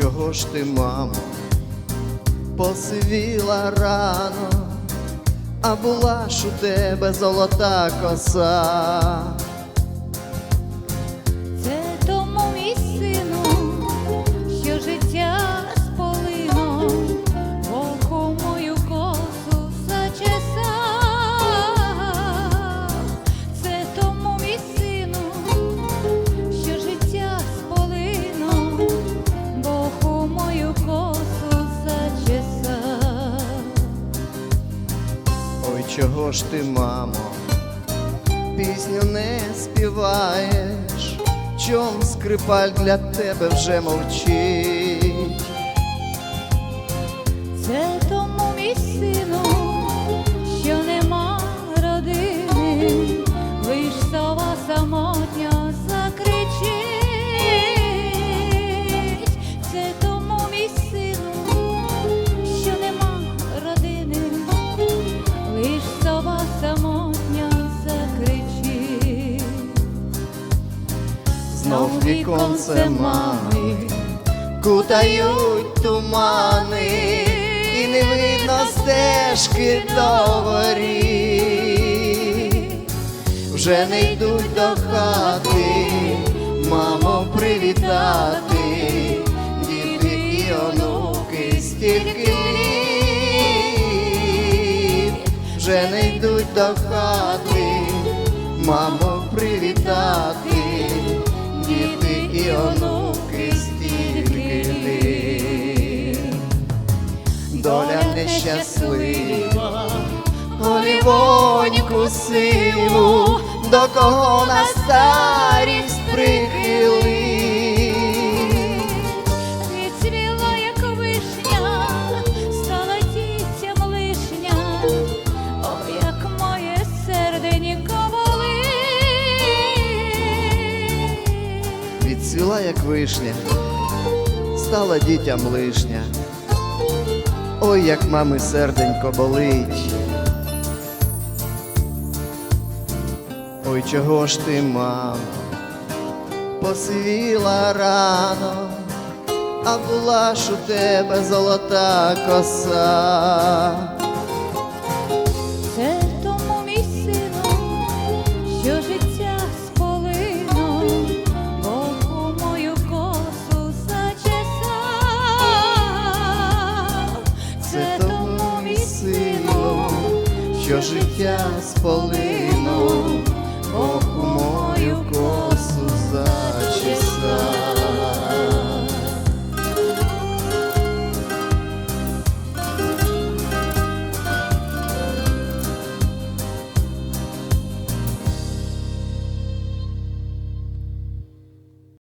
чого ж ти, мамо, посивіла рано, а була ж у тебе золота коса. Чого ж ти, мамо, пісню не співаєш, чом скрипаль для тебе вже мовчить. Це тому мій сину, що нема родини, лиш сова самотня віконце мами кутають тумани, і не видно стежки до. Вже не йдуть до хати, мамо, привітати, діти і онуки стільки літ, вже не йдуть до хати, мамо, Доля нещаслива, голівоньку сиву, до кого на старість прихилить. Відцвіла, як вишня, стала дітям лишня, о, як моє серденько болить. Відцвіла, як вишня, стала дітям лишня. Ой, як мами серденько болить. Ой, чого ж ти, мам, посивіла рано, а була ж у тебе золота коса. Що життя сполино,